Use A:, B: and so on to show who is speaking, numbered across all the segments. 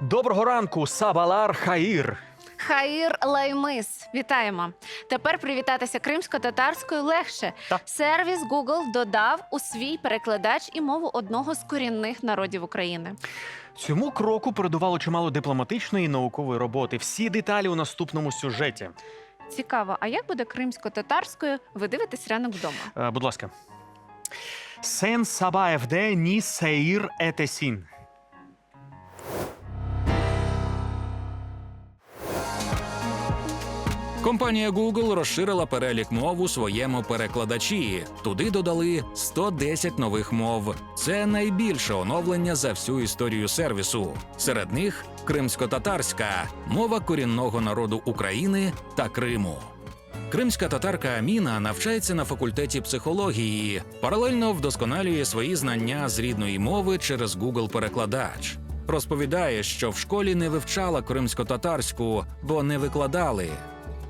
A: Доброго ранку, Сабалар Хаїр.
B: Хаїр Лаймис. Вітаємо. Тепер привітатися кримсько-татарською легше.
A: Так.
B: Сервіс Google додав у свій перекладач і мову одного з корінних народів України.
A: Цьому кроку передувало чимало дипломатичної і наукової роботи. Всі деталі у наступному сюжеті.
B: Цікаво, а як буде кримсько-татарською? Ви дивитесь ранок вдома.
A: Е, будь ласка. Сен Сабаевде ні Сеїр Етесін.
C: Компанія Google розширила перелік мов у своєму перекладачі. Туди додали 110 нових мов. Це найбільше оновлення за всю історію сервісу. Серед них кримсько-татарська, мова корінного народу України та Криму. Кримська татарка Аміна навчається на факультеті психології, паралельно вдосконалює свої знання з рідної мови через Google перекладач. Розповідає, що в школі не вивчала кримсько-татарську, бо не викладали.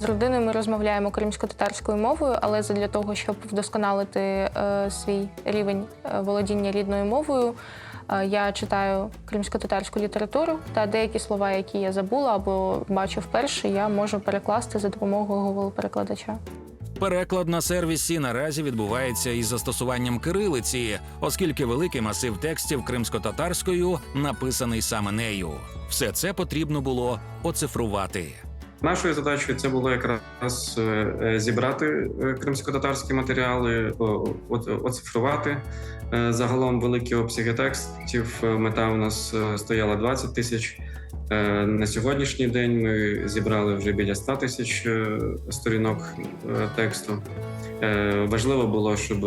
D: З родиною ми розмовляємо кримсько-татарською мовою, але для того, щоб вдосконалити е, свій рівень е, володіння рідною мовою, е, я читаю кримсько-татарську літературу та деякі слова, які я забула або бачу вперше, я можу перекласти за допомогою Google-перекладача.
C: Переклад на сервісі наразі відбувається із застосуванням кирилиці, оскільки великий масив текстів кримсько-татарською написаний саме нею. Все це потрібно було оцифрувати.
E: Нашою задачею це було якраз е, е, зібрати е, кримсько-татарські матеріали, оцифрувати загалом великі обсяги текстів. Мета у нас стояла 20 тисяч. На сьогоднішній день ми зібрали вже біля 100 тисяч сторінок тексту. Важливо було, щоб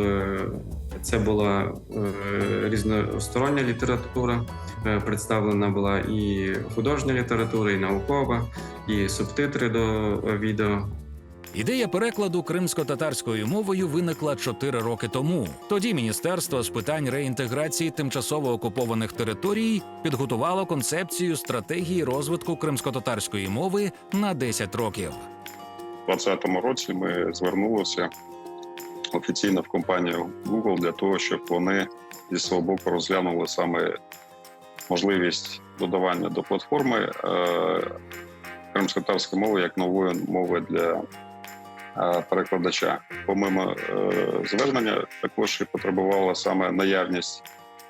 E: це була е, різностороння література. Е, Представлена була і художня література, і наукова, і субтитри до е, відео.
C: Ідея перекладу кримсько-татарською мовою виникла чотири роки тому. Тоді Міністерство з питань реінтеграції тимчасово окупованих територій підготувало концепцію стратегії розвитку кримсько-татарської мови на 10 років.
F: У 2020 році ми звернулися офіційно в компанію Google для того, щоб вони зі свого боку розглянули саме можливість додавання до платформи е, кримськотарської мови як нової мови для е, перекладача. Помимо е, звернення, також і потребувала саме наявність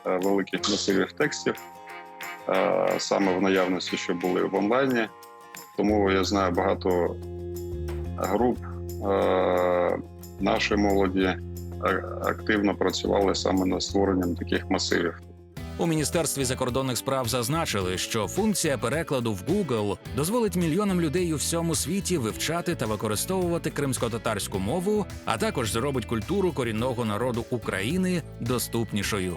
F: великих масивів текстів, саме в наявності, що були в онлайні. Тому я знаю багато груп нашої молоді е, активно працювали саме над створенням таких масивів.
C: У міністерстві закордонних справ зазначили, що функція перекладу в Google дозволить мільйонам людей у всьому світі вивчати та використовувати кримсько-татарську мову, а також зробить культуру корінного народу України доступнішою.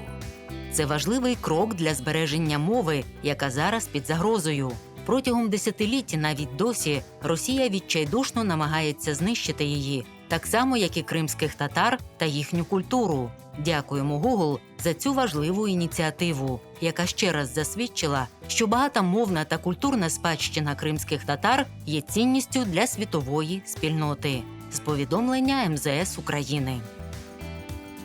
G: Це важливий крок для збереження мови, яка зараз під загрозою. Протягом десятиліть, навіть досі, Росія відчайдушно намагається знищити її, так само як і кримських татар та їхню культуру. Дякуємо Google за цю важливу ініціативу, яка ще раз засвідчила, що багатомовна та культурна спадщина кримських татар є цінністю для світової спільноти. З повідомлення МЗС України.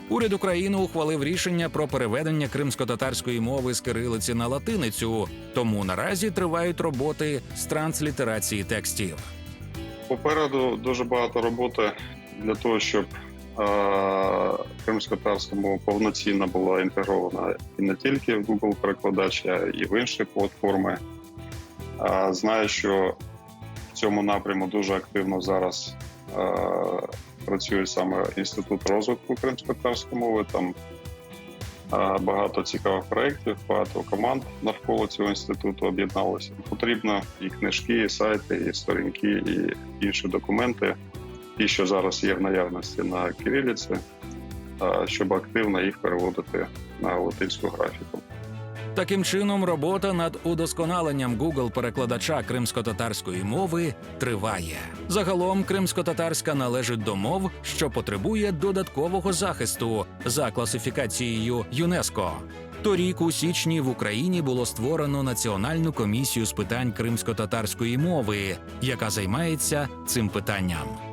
C: Уряд України ухвалив рішення про переведення кримсько-татарської мови з кирилиці на латиницю, тому наразі тривають роботи з транслітерації текстів.
F: Попереду дуже багато роботи для того, щоб е, кримськотарська мова повноцінно була інтегрована і не тільки в Google перекладач, а і в інші платформи. Знаю, що в цьому напряму дуже активно зараз е, працює саме інститут розвитку кримськотарської мови. Там е, багато цікавих проєктів, багато команд навколо цього інституту об'єдналося. Потрібно і книжки, і сайти, і сторінки, і інші документи, ті, що зараз є в наявності на кириліці, щоб активно їх переводити на латинську графіку.
C: Таким чином, робота над удосконаленням Google перекладача кримсько-татарської мови триває. Загалом, кримсько-татарська належить до мов, що потребує додаткового захисту за класифікацією ЮНЕСКО. Торік у січні в Україні було створено національну комісію з питань кримсько-татарської мови, яка займається цим питанням.